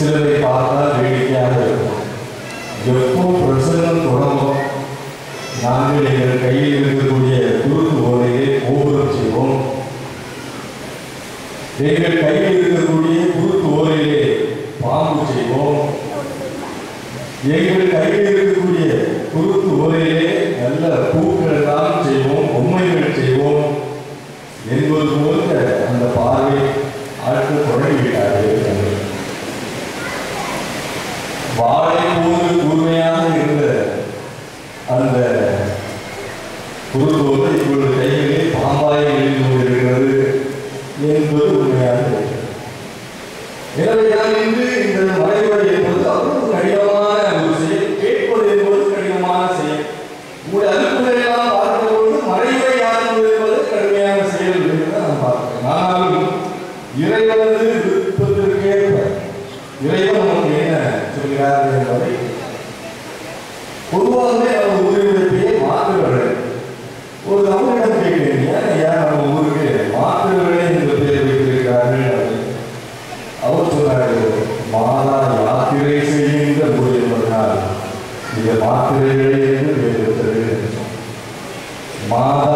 சிலரை பார்த்தால் வேடிக்கையாக இருக்கும் எப்போ பிரசங்கம் தொடங்கும் நாங்கள் எங்கள் கையில் இருக்கக்கூடிய குறுக்கு போதையை கோபுரம் செய்வோம் எங்கள் கையில் இருக்கக்கூடிய குறுக்கு ஓரையிலே பாம்பு செய்வோம் எங்கள் கையில் இருக்கக்கூடிய குறுக்கு ஓரையிலே ये मात्रे माता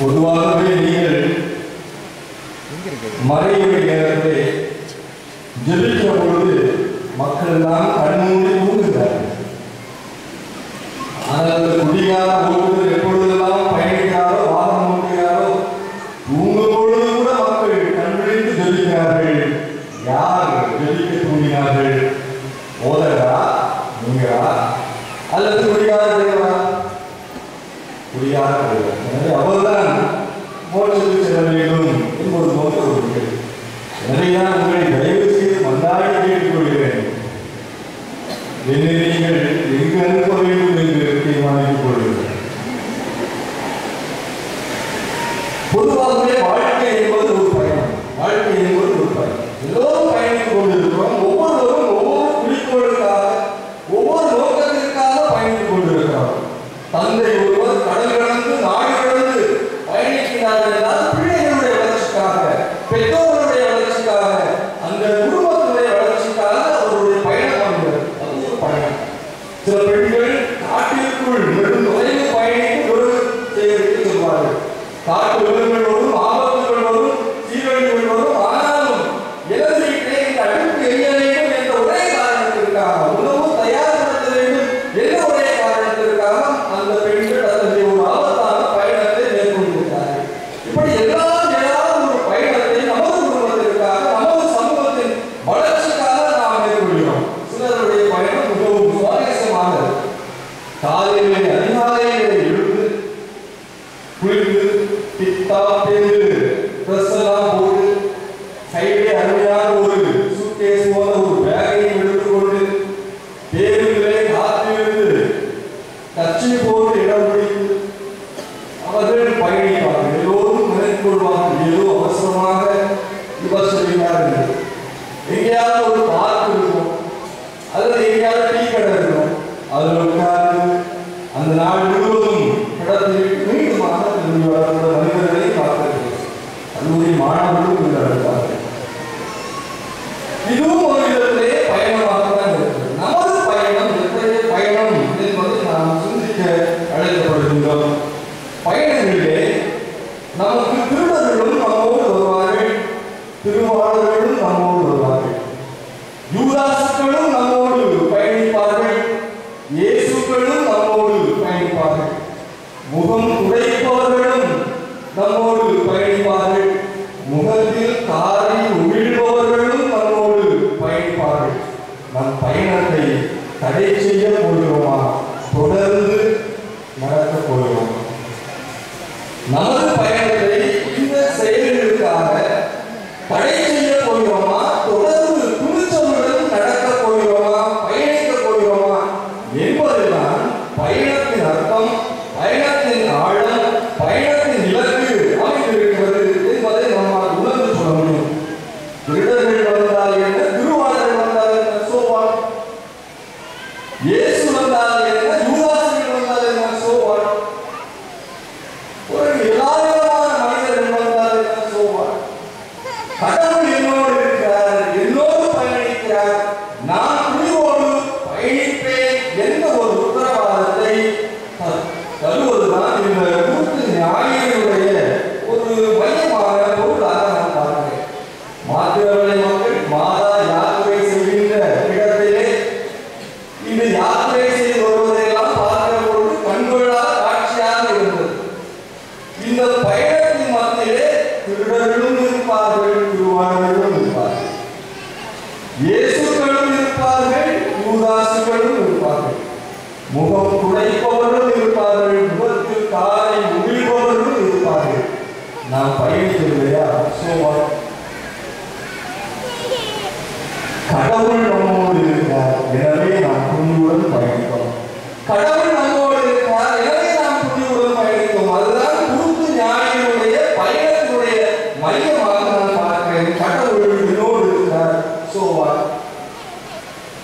பொதுவாகவே நீங்கள் மறையுறை நேரத்தை ஜெபிக்கிற பொழுது மக்கள் தான் கண்மூடி தூங்குகிறார்கள். ஆனால் குடிகார போது Hey.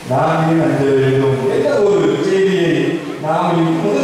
남이 만들고 옛날 뭐, 그 제비의 나무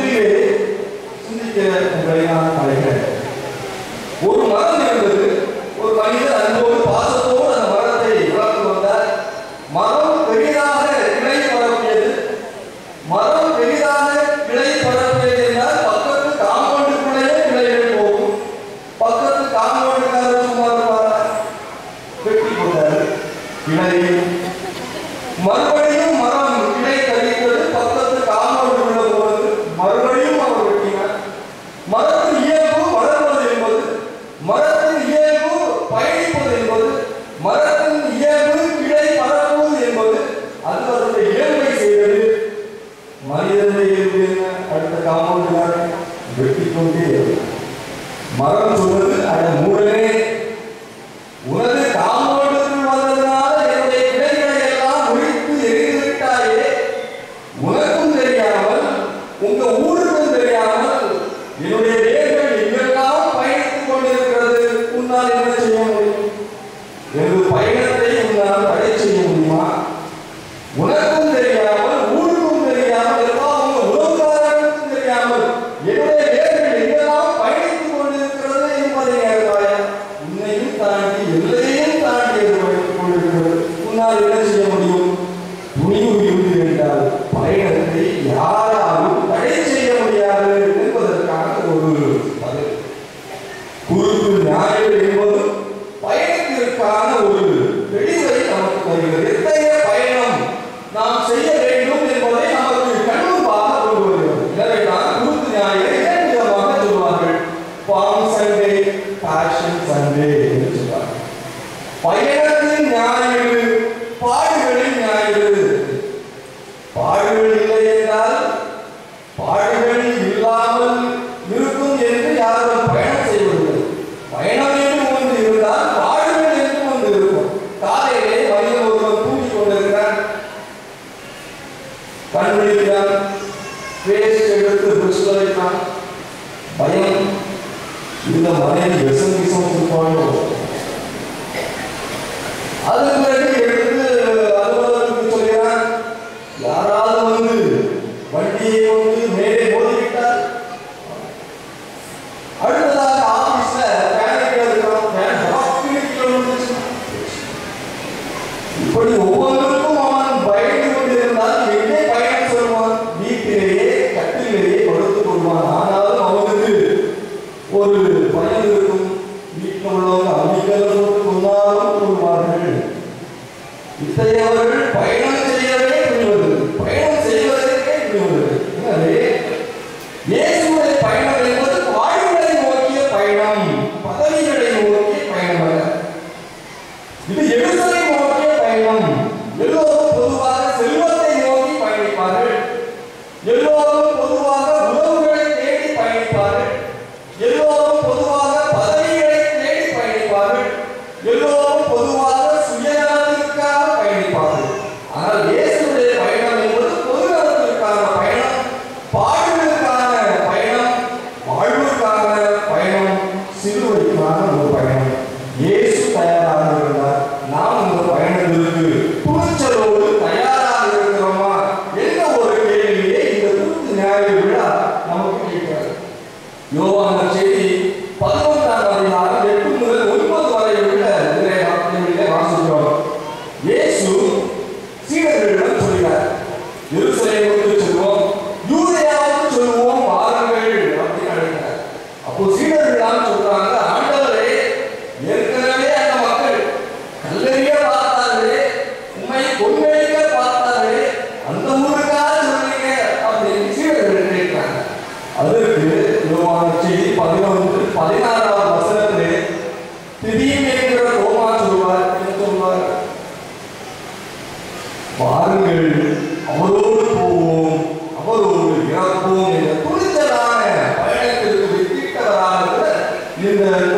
இந்த நோமையாக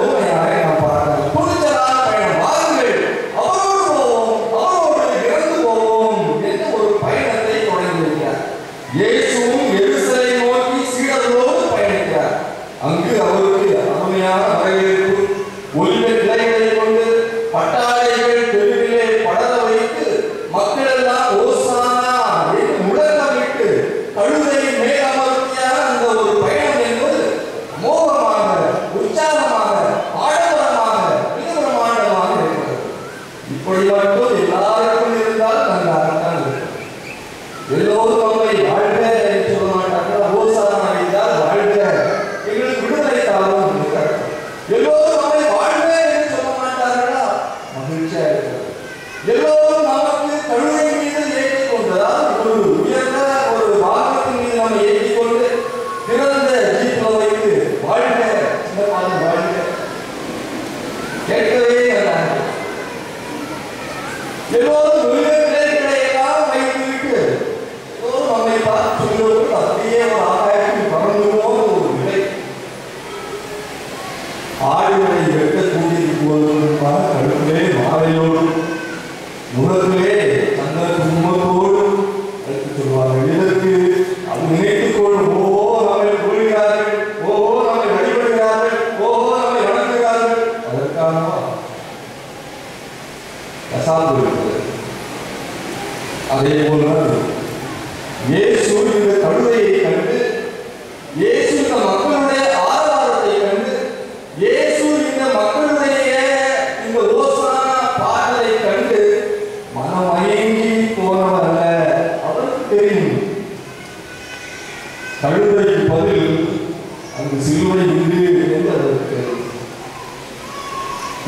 அங்கு இது என்று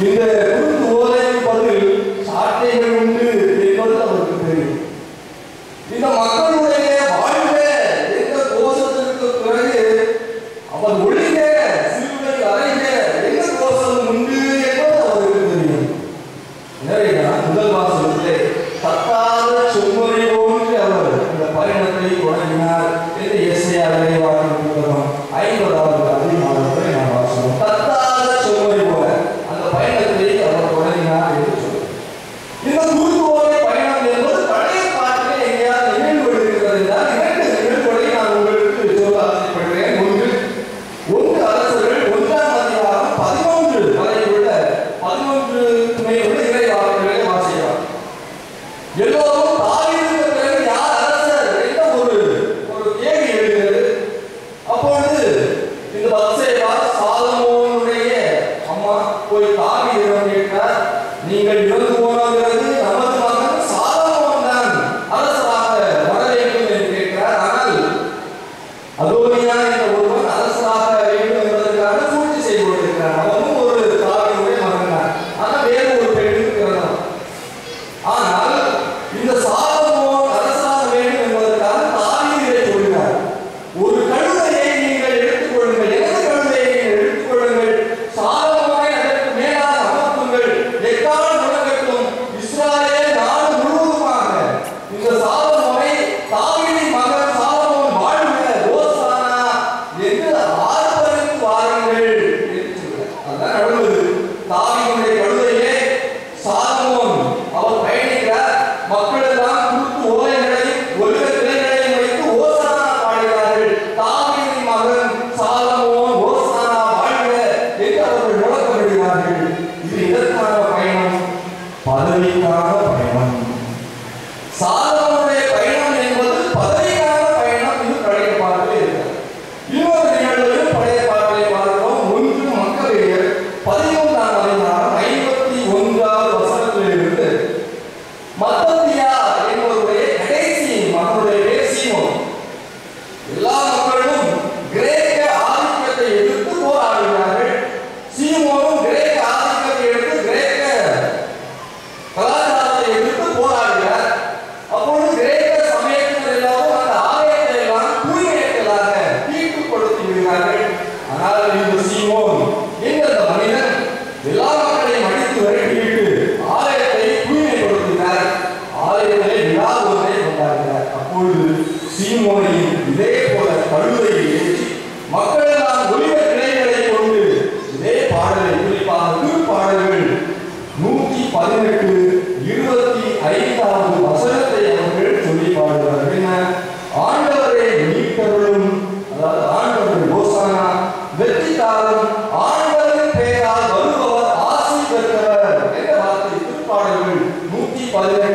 இந்த குறுக்கு ஓலைக்கு பதில் சாட்டைகள் for the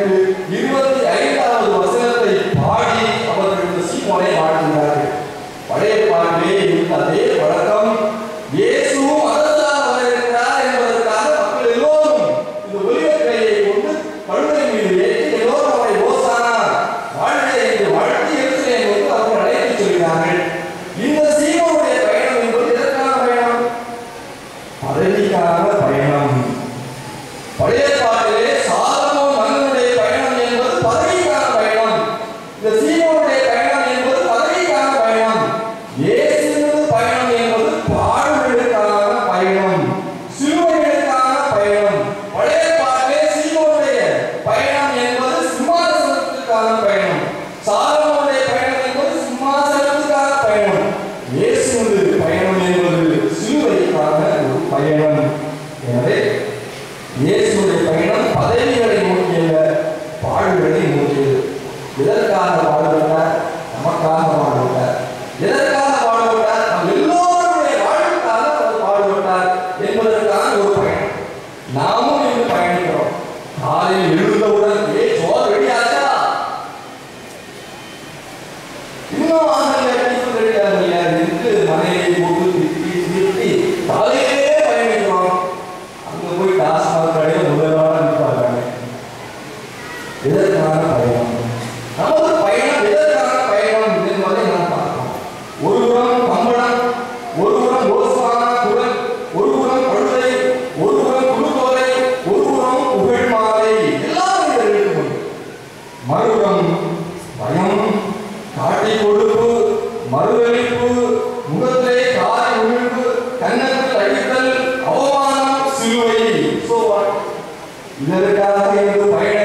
இதற்காக இன்று பயணம்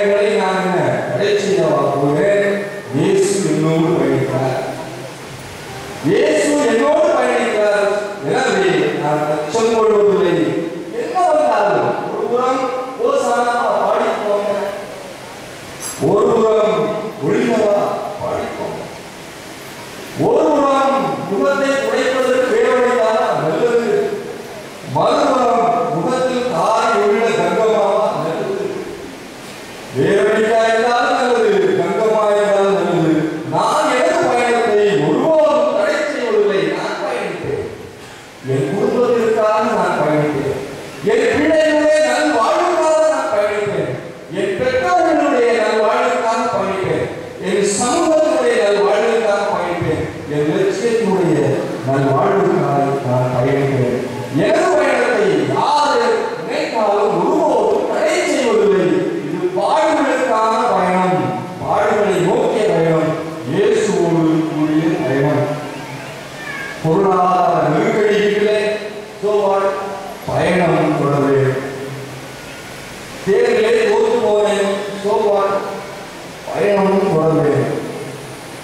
on Kodalvede.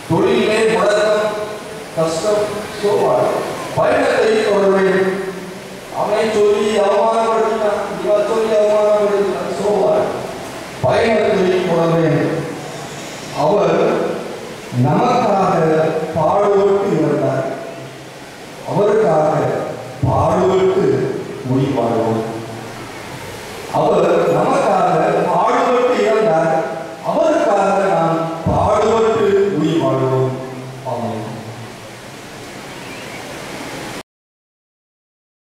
தொழிலே வழக்கம் கஷ்டம் சோவார் பயணத்தை தொடர்வேன் அவனை சொல்லி